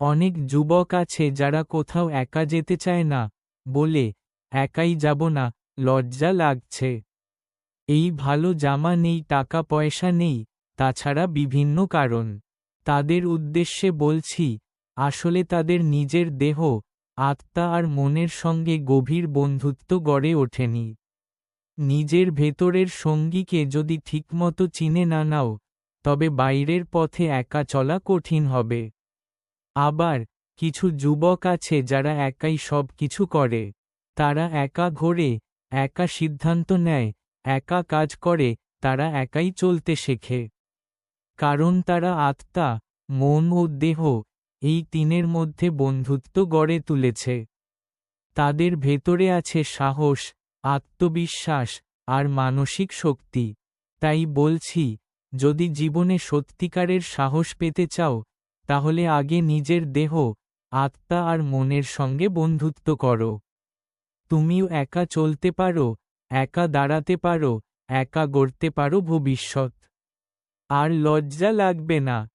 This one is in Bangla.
অনেক যুবক আছে যারা কোথাও একা যেতে চায় না, বলে, একাই যাব না, লজ্জা লাগছে। এই ভালো জামা নেই, টাকা পয়সা নেই, তাছাড়া বিভিন্ন কারণ। তাদের উদ্দেশ্যে বলছি, আসলে তাদের নিজের দেহ, আত্মা আর মনের সঙ্গে গভীর বন্ধুত্ব গড়ে ওঠেনি। নিজের ভেতরের সঙ্গীকে যদি ঠিকমতো চিনে না নাও, তবে বাইরের পথে একা চলা কঠিন হবে। আবার কিছু যুবক আছে যারা একাই সব কিছু করে। তারা একা ঘোরে, একা সিদ্ধান্ত নেয়, একা কাজ করে, তারা একাই চলতে শেখে। কারণ তারা আত্মা, মন ও দেহ, এই তিনের মধ্যে বন্ধুত্ব গড়ে তুলেছে। তাদের ভেতরে আছে সাহস, আত্মবিশ্বাস আর মানসিক শক্তি। তাই বলছি, যদি জীবনে সত্যিকারের সাহস পেতে চাও তাহলে আগে নিজের দেহ, আত্মা আর মনের সঙ্গে বন্ধুত্ব করো। তুমিও একা চলতে পারো, একা দাঁড়াতে পারো, একা গড়তে পারো ভবিষ্যৎ। আর লজ্জা লাগবে না।